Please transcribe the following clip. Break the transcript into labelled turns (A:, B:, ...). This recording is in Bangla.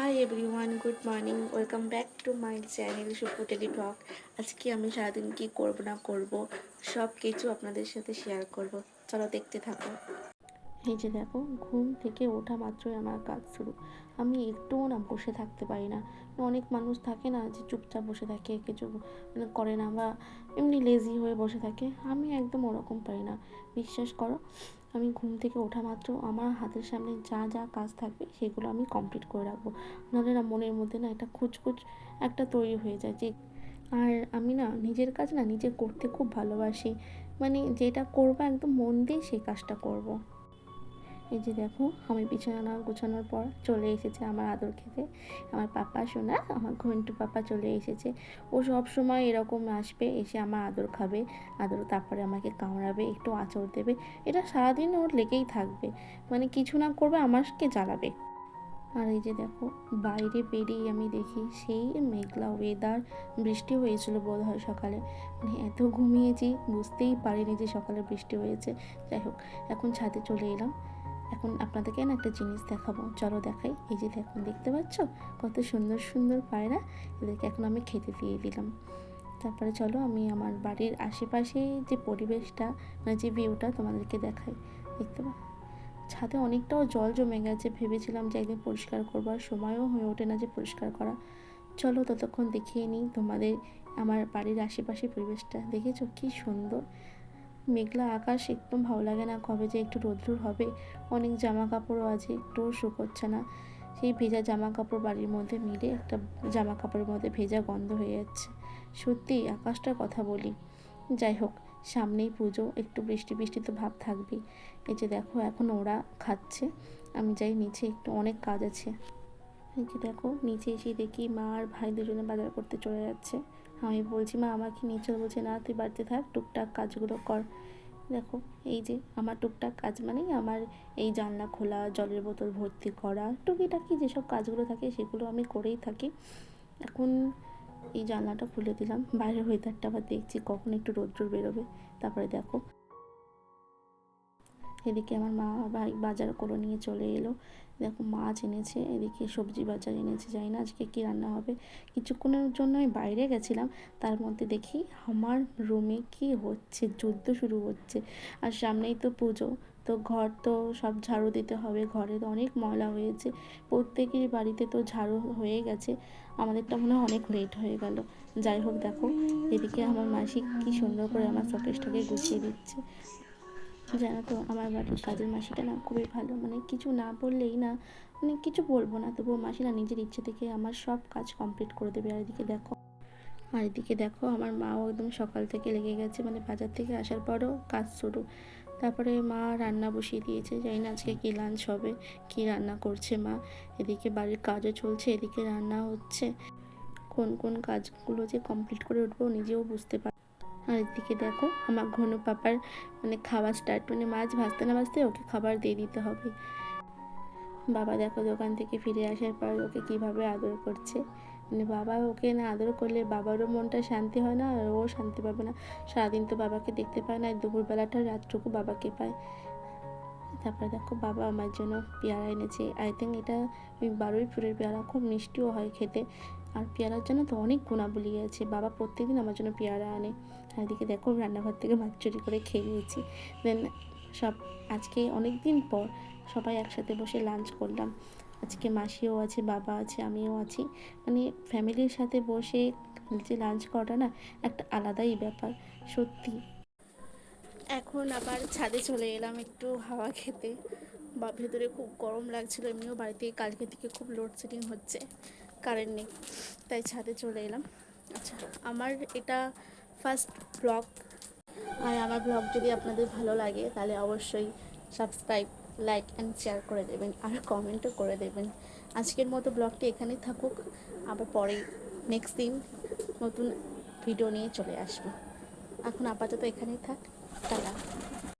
A: Hi everyone good morning welcome back to my channel সুপুটেলি blog আজকে আমি সারাদিন কী করব না করব সব কিছু আপনাদের সাথে শেয়ার করব। চলো দেখতে থাকো। এই যে দেখো, ঘুম থেকে ওঠা মাত্রই আমার কাজ শুরু। আমি একটুও না বসে থাকতে পারি না। অনেক মানুষ থাকে না যে চুপচাপ বসে থাকে, কিছু মানে করে না বা এমনি লেজি হয়ে বসে থাকে। আমি একদম ওরকম পারি না। বিশ্বাস করো আমি ঘুম থেকে ওঠা মাত্র আমার হাতের সামনে যা যা কাজ থাকবে সেগুলো আমি কমপ্লিট করে রাখব নাহলে না মনের মধ্যে না একটা খুচখুচ একটা তৈরি হয়ে যায় যে, আর আমি না নিজের কাজ না নিজে করতে খুব ভালোবাসি মানে যেটা করব একদম মন দিয়ে সেই কাজটা করব। এই যে দেখো, আমি বিছানা গোছানোর পর চলে এসেছে আমার আদর খেতে। আমার পাপা শোনা আমার ঘন্টু পাপা চলে এসেছে। ও সব সময় এরকম আসবে, এসে আমার আদর খাবে, আদর তারপরে আমাকে কামড়াবে, একটু আঁচড় দেবে। এটা সারাদিন ওর লেগেই থাকবে। মানে কিছু না করবে, আমাকে জ্বালাবে। আর এই যে দেখো, বাইরে বেরিয়ে আমি দেখি সেই মেঘলা ওয়েদার বৃষ্টি হয়েছিল বোধ হয় সকালে। মানে এত ঘুমিয়েছি, বুঝতেই পারিনি যে সকালে বৃষ্টি হয়েছে। যাই হোক, এখন ছাদে চলে এলাম। এখন আপনাদেরকে না একটা জিনিস দেখাবো। চলো দেখাই। এই যে দেখুন, দেখতে পাচ্ছ? কত সুন্দর সুন্দর পায়রা। এদেরকে এখন আমি খেতে দিয়ে দিলাম। তারপরে চলো আমি আমার বাড়ির আশেপাশে যে পরিবেশটা মানে যে ভিউটা তোমাদেরকে দেখাই। দেখতে পা ছাদে অনেকটাও জল জমে গেছে। ভেবেছিলাম যে একদিন পরিষ্কার করব, আর সময়ও হয়ে ওঠে না যে পরিষ্কার করা। চলো ততক্ষণ দেখিয়ে নিই তোমাদের আমার বাড়ির আশেপাশে পরিবেশটা। দেখেছ? কি সুন্দর। মেঘলা আকাশ একদম ভালো লাগে না। কবে যে একটু রোদ্রুর হবে। অনেক জামা কাপড়ও আছে, একটুও শুকোচ্ছে না। সেই ভেজা জামা কাপড় বাড়ির মধ্যে মিলে একটা জামা কাপড়ের মধ্যে ভেজা গন্ধ হয়ে যাচ্ছে। সত্যি, আকাশটার কথা বলি। যাই হোক, সামনেই পুজো, একটু বৃষ্টি বৃষ্টি তো ভাব থাকবেই এই যে দেখো, এখন ওরা খাচ্ছে। আমি যাই নিচে, একটু অনেক কাজ আছে। এই যে দেখো, নিচে এসে দেখি মা আর ভাই দুজনে বাজার করতে চলে যাচ্ছে। আমি বলছি, মা আমাকে নিচে বলছে, না, তুই বাড়িতে থাক, টুকটাক কাজগুলো কর। দেখো, এই যে আমার টুকটাক কাজ মানেই আমার এই জানলা খোলা, জলের বোতল ভর্তি করা, টুকিটাকি যেসব কাজগুলো থাকে সেগুলো আমি করেই থাকি। এখন এই জানলাটা খুলে দিলাম, বাইরের ওয়েদারটা আবার দেখছি, কখন একটু রোদ্র বেরোবে। তারপরে দেখো এদিকে আমার মা ভাই বাজার করে নিয়ে চলে এলো। দেখো মাছ এনেছে, এদিকে সবজি বাজার এনেছে, জানি না আজকে কী রান্না হবে। কিছুক্ষণের জন্য আমি বাইরে গেছিলাম, তার মধ্যে দেখি আমার রুমে কি হচ্ছে, যুদ্ধ শুরু হচ্ছে। আর সামনেই তো পুজো, তো ঘর তো সব ঝাড়ু দিতে হবে, ঘরে তো অনেক ময়লা হয়েছে, প্রত্যেকের বাড়িতে তো ঝাড়ু হয়ে গেছে। আমাদেরটা মনে হয় অনেক লেট হয়ে গেল। যাই হোক দেখো, এদিকে আমার মাসি কি সুন্দর করে আমার শোকেসটাকে গুছিয়ে দিচ্ছে। জানো তো, আমার বাড়ির কাজের মাসিটা না খুবই ভালো। মানে কিছু না বললেই না মানে কিছু বলব না। তবুও মাসি না নিজের ইচ্ছে থেকে আমার সব কাজ কমপ্লিট করে দেবে। আর এদিকে দেখো, আর এদিকে দেখো, আমার মাও একদম সকাল থেকে লেগে গেছে। মানে বাজার থেকে আসার পরও কাজ শুরু। তারপরে মা রান্না বসিয়ে দিয়েছে। জানি না আজকে কী লাঞ্চ হবে, কী রান্না করছে মা। এদিকে বাড়ির কাজও চলছে, এদিকে রান্না হচ্ছে। কোন কোন কাজগুলো যে কমপ্লিট করে উঠবো নিজেও বুঝতে পার আর এদিকে দেখো, আমার ঘন পাপার মানে খাওয়া স্টার্ট মানে মাছ ভাজতে না ভাজতে ওকে খাবার দিয়ে দিতে হবে। বাবা দেখো দোকান থেকে ফিরে আসার পর ওকে কীভাবে আদর করছে। মানে বাবা ওকে না আদর করলে বাবারও মনটা শান্তি হয় না, আর ও শান্তি পাবে না। সারাদিন তো বাবাকে দেখতে পায় না দুপুরবেলাটা রাতটুকু বাবাকে পায়। তারপরে দেখো বাবা আমার জন্য পেয়ারা এনেছে। আই থিঙ্ক এটা ওই বারোই ফুলের পেয়ারা খুব মিষ্টিও হয় খেতে। আর পেয়ারার জন্য তো অনেক গুণাবলী আছে। বাবা প্রত্যেকদিন আমার জন্য পেয়ারা আনে। আর এদিকে দেখো রান্নাঘর থেকে মাছ চুরি করে খেয়ে নিয়েছি। দেন সব আজকে অনেক দিন পর সবাই একসাথে বসে লাঞ্চ করলাম। আজকে মাসিও আছে, বাবা আছে, আমিও আছি। মানে ফ্যামিলির সাথে বসে যে লাঞ্চ করাটা না একটা আলাদাই ব্যাপার। সত্যি। এখন আবার ছাদে চলে এলাম একটু হাওয়া খেতে। বা ভেতরে খুব গরম লাগছিল, এমনিও বাড়িতে কালকে থেকে খুব লোডশেডিং হচ্ছে কারেন্ট নেই, তাই ছাদে চলে এলাম। আচ্ছা আমার এটা ফার্স্ট ব্লগ আর আমার ব্লগ যদি আপনাদের ভালো লাগে, তাহলে অবশ্যই সাবস্ক্রাইব লাইক অ্যান্ড শেয়ার করে দেবেন, আর কমেন্টও করে দেবেন। আজকের মতো ব্লগটি এখানেই থাকুক, আবার পরে নেক্সট দিন নতুন ভিডিও নিয়ে চলে আসব। এখন আপাতত এখানেই থাক। 大家